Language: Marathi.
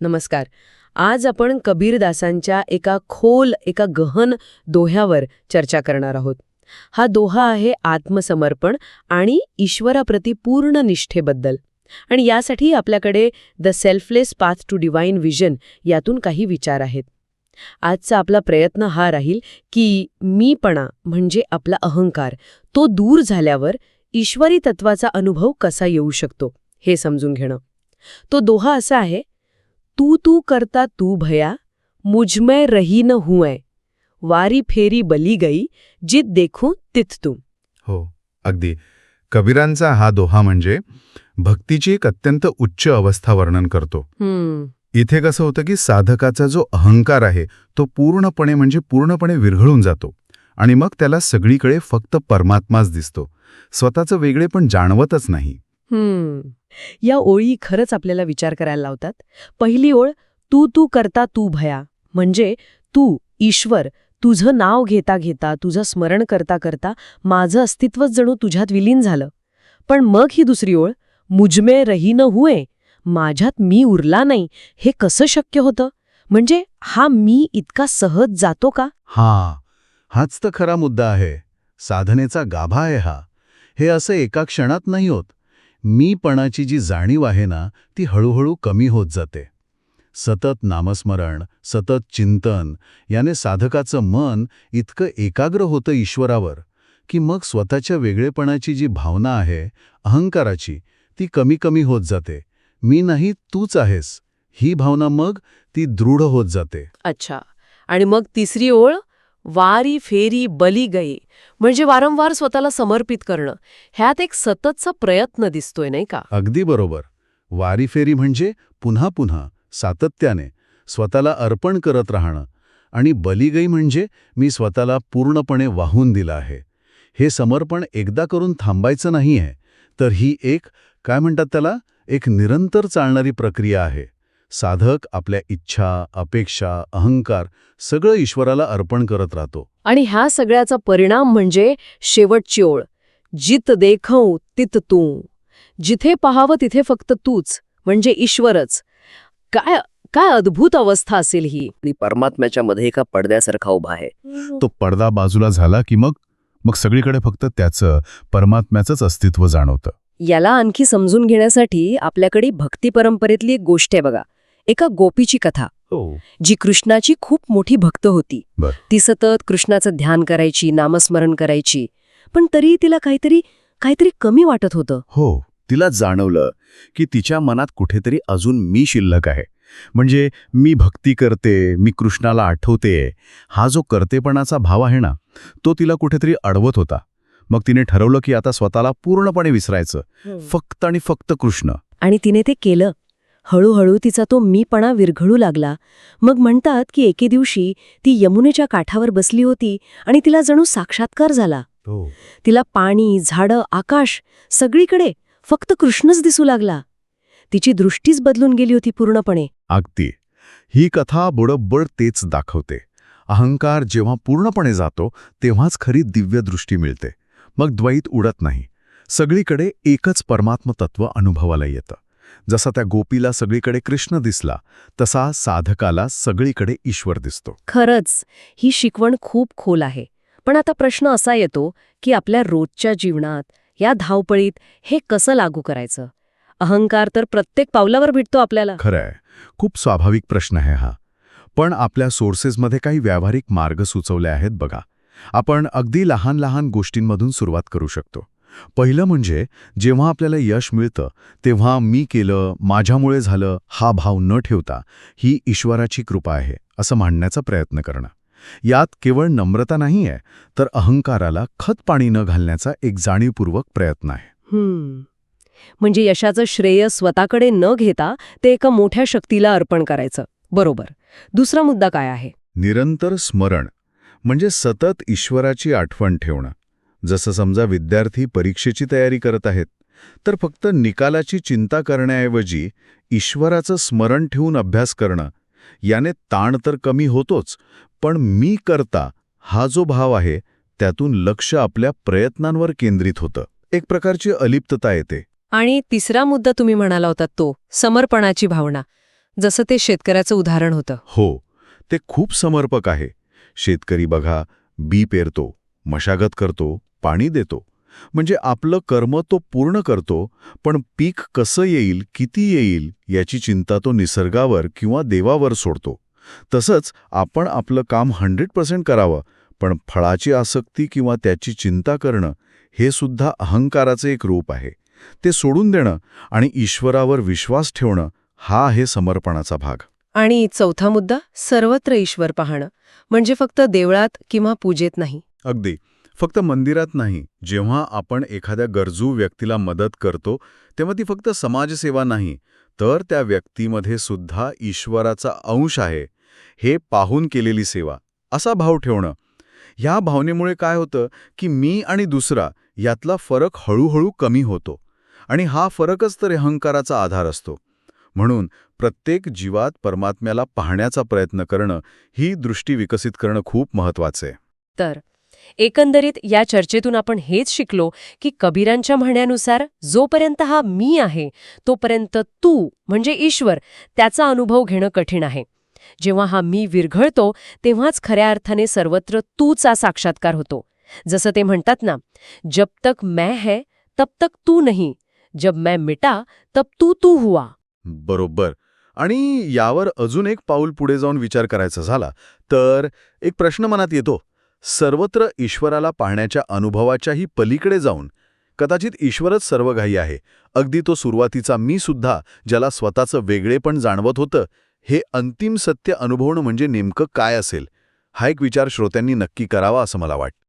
नमस्कार. आज आपण कबीरदासांच्या एका खोल एका गहन दोह्यावर चर्चा करणार आहोत. हा दोहा आहे आत्मसमर्पण आणि ईश्वराप्रती पूर्ण निष्ठेबद्दल. आणि यासाठी आपल्याकडे the selfless path to divine vision यातून काही विचार आहेत. आजचा आपला प्रयत्न हा राहील की मीपणा म्हणजे आपला अहंकार तो दूर झाल्यावर ईश्वरी तत्वाचा अनुभव कसा येऊ शकतो हे समजून घेणं. तो दोहा असा आहे तू तू करता तू भया मुझमै रही न हुए वारी फेरी बली गई जित देखूं तित तू हो अगदी. कबीरांचा हा दोहा म्हणजे भक्तीची एक अत्यंत उच्च अवस्था वर्णन करतो. इथे कसं होतं की साधकाचा जो अहंकार आहे तो पूर्णपणे म्हणजे पूर्णपणे विरघळून जातो. आणि मग त्याला सगळीकडे फक्त परमात्माच दिसतो. स्वतःचं वेगळे पण जाणवतच नाही. हम्म. या ओळी खरंच आपल्याला विचार करायला लावतात. पहिली ओळ तू तू करता तू भया. म्हणजे तू ईश्वर तुझं नाव घेता घेता तुझं स्मरण करता करता माझं अस्तित्वच जणू तुझ्यात विलीन झालं. पण मग ही दुसरी ओळ मुजमे रही न हुए माझ्यात मी उरला नाही. हे कसं शक्य होतं? म्हणजे हा मी इतका सहज जातो का? हा हाच तर खरा मुद्दा आहे. साधनेचा गाभा आहे हा. हे असं एका क्षणात नाही होत. मीपणाची जी जाणीव आहे ना ती हळूहळू कमी होत जाते. सतत नामस्मरण सतत चिंतन याने साधकाचं मन इतकं एकाग्र होतं ईश्वरावर की मग स्वतःच्या वेगळेपणाची जी भावना आहे अहंकाराची ती कमी कमी होत जाते. मी नाही तूच आहेस. ही भावना मग ती दृढ होत जाते. अच्छा. आणि मग तिसरी ओळ? वारी फेरी बली गई म्हणजे वारंवार स्वतःला समर्पित करणं. ह्यात एक सततचा प्रयत्न दिसतोय नाही का? अगदी बरोबर. वारी फेरी म्हणजे पुन्हा पुन्हा सातत्याने स्वतःला अर्पण करत राहणं. आणि बलिगई म्हणजे मी स्वतःला पूर्णपणे वाहून दिलं आहे. हे समर्पण एकदा करून थांबायचं नाही आहे तर ही एक काय म्हणतात त्याला एक निरंतर चालणारी प्रक्रिया आहे. साधक आपल्या इच्छा अपेक्षा अहंकार सगळं ईश्वराला अर्पण करत राहतो. आणि ह्या सगळ्याचा परिणाम म्हणजे शेवटची ओळ. जित देखव तित तू. जिथे पाहावं तिथे फक्त तूच म्हणजे ईश्वरच. काय काय अद्भुत अवस्था असेल ही. आणि परमात्म्याच्या मध्ये एका पडद्यासारखा उभा आहे. तो पडदा बाजूला झाला की मग मग सगळीकडे फक्त त्याचं परमात्म्याचंच अस्तित्व जाणवतं. याला आणखी समजून घेण्यासाठी आपल्याकडे भक्ती परंपरेतली एक गोष्ट आहे बघा. एका गोपीची कथा हो. जी कृष्णाची खूप मोठी भक्त होती. ती सतत कृष्णाचं ध्यान करायची नामस्मरण करायची पण तरी तिला काहीतरी काहीतरी कमी वाटत होतं. हो तिला जाणवलं की तिच्या मनात कुठेतरी अजून मी शिल्लक आहे. म्हणजे मी भक्ती करते मी कृष्णाला आठवते हा जो करतेपणाचा भाव आहे ना तो तिला कुठेतरी अडवत होता. मग तिने ठरवलं की आता स्वतःला पूर्णपणे विसरायचं. फक्त आणि फक्त कृष्ण. आणि तिने ते केलं. हळूहळू तिचा तो मीपणा विरघळू लागला. मग म्हणतात की एके दिवशी ती यमुनेच्या काठावर बसली होती आणि तिला जणू साक्षात्कार झाला. हो. तिला पाणी झाडं आकाश सगळीकडे फक्त कृष्णच दिसू लागला. तिची दृष्टीच बदलून गेली होती पूर्णपणे. अगदी. ही कथा बरोबर तेच दाखवते. अहंकार जेव्हा पूर्णपणे जातो तेव्हाच खरी दिव्य दृष्टी मिळते. मग द्वैत उडत नाही. सगळीकडे एकच परमात्म तत्व अनुभवाला येतं. जसा त्या गोपीला सगळीकडे कृष्ण दिसला तसा साधकाला सगळीकडे ईश्वर दिसतो. खरंच ही शिकवण खूप खोल आहे. पण आता प्रश्न असा येतो की आपल्या रोजच्या जीवनात या धावपळीत हे कसं लागू करायचं? अहंकार तर प्रत्येक पावलावर भेटतो आपल्याला. खरंय. खूप स्वाभाविक प्रश्न आहे हा. पण आपल्या सोर्सेसमध्ये काही व्यावहारिक मार्ग सुचवले आहेत बघा. आपण अगदी लहान लहान गोष्टींमधून सुरुवात करू शकतो. पहिलं म्हणजे जेव्हा आपल्याला यश मिळतं तेव्हा मी केलं माझ्यामुळे झालं हा भाव न ठेवता ही ईश्वराची कृपा आहे असं मांडण्याचा प्रयत्न करणं. यात केवळ नम्रता नाही आहे तर अहंकाराला खत पाणी न घालण्याचा एक जाणीवपूर्वक प्रयत्न आहे. हम्म. म्हणजे यशाचं श्रेय स्वतःकडे न घेता ते एका मोठ्या शक्तीला अर्पण करायचं. बरोबर. दुसरा मुद्दा काय आहे? निरंतर स्मरण म्हणजे सतत ईश्वराची आठवण ठेवणं. जसं समजा विद्यार्थी परीक्षेची तयारी करत आहेत तर फक्त निकालाची चिंता करण्याऐवजी ईश्वराचं स्मरण ठेवून अभ्यास करणं याने ताण तर कमी होतोच पण मी करता हा जो भाव आहे त्यातून लक्ष आपल्या प्रयत्नांवर केंद्रित होतं. एक प्रकारची अलिप्तता येते. आणि तिसरा मुद्दा तुम्ही म्हणाला होता तो समर्पणाची भावना. जसं ते शेतकऱ्याचं उदाहरण होतं. हो ते खूप समर्पक आहे. शेतकरी बघा बी पेरतो मशागत करतो पाणी देतो. म्हणजे आपलं कर्म तो पूर्ण करतो पण पीक कसं येईल किती येईल याची चिंता तो निसर्गावर किंवा देवावर सोडतो. तसंच आपण आपलं काम हंड्रेड पर्सेंट करावं पण फळाची आसक्ती किंवा त्याची चिंता करणं हे सुद्धा अहंकाराचे एक रूप आहे. ते सोडून देणं आणि ईश्वरावर विश्वास ठेवणं हा आहे समर्पणाचा भाग. आणि चौथा मुद्दा सर्वत्र ईश्वर पाहणं. म्हणजे फक्त देवळात किंवा पूजेत नाही. अगदी. फक्त मंदिरात नाही. जेव्हा आपण एखाद्या गरजू व्यक्तीला मदत करतो तेव्हा ती फक्त समाजसेवा नाही तर त्या व्यक्तीमध्ये सुद्धा ईश्वराचा अंश आहे. हे पाहून केलेली सेवा. असा भाव ठेवणं. ह्या भावनेमुळे काय होतं की मी आणि दुसरा यातला फरक हळूहळू कमी होतो आणि हा फरकच तर अहंकाराचा आधार असतो. म्हणून प्रत्येक जीवात परमात्म्याला पाहण्याचा प्रयत्न करणं ही दृष्टी विकसित करणं खूप महत्वाचं आहे. तर एकंदरीत या चर्चेतून आपण हेच शिकलो की कबीरांच्या म्हणण्यानुसार जोपर्यंत हा मी आहे तोपर्यंत तू म्हणजे ईश्वर त्याचा अनुभव घेणं कठीण आहे. जेव्हा हा मी विरघळतो तेव्हाच खऱ्या अर्थाने सर्वत्र तूचा साक्षात्कार होतो. जसं ते म्हणतात ना जब तक मैं है तब तक तू नहीं. जब मैं मिटा तब तू तू हुआ. बरोबर. आणि यावर अजून एक पाऊल पुढे जाऊन विचार करायचा झाला. तर एक प्रश्न मनात येतो. सर्वत्र ईश्वराला पाहण्याच्या अनुभवाच्याही पलीकडे जाऊन कदाचित ईश्वरच सर्वघाई आहे. अगदी तो सुरुवातीचा मी सुद्धा ज्याला स्वतःचं वेगळेपण जाणवत होतं हे अंतिम सत्य अनुभवणं म्हणजे नेमकं काय असेल? हा एक विचार श्रोत्यांनी नक्की करावा असं मला वाटतं.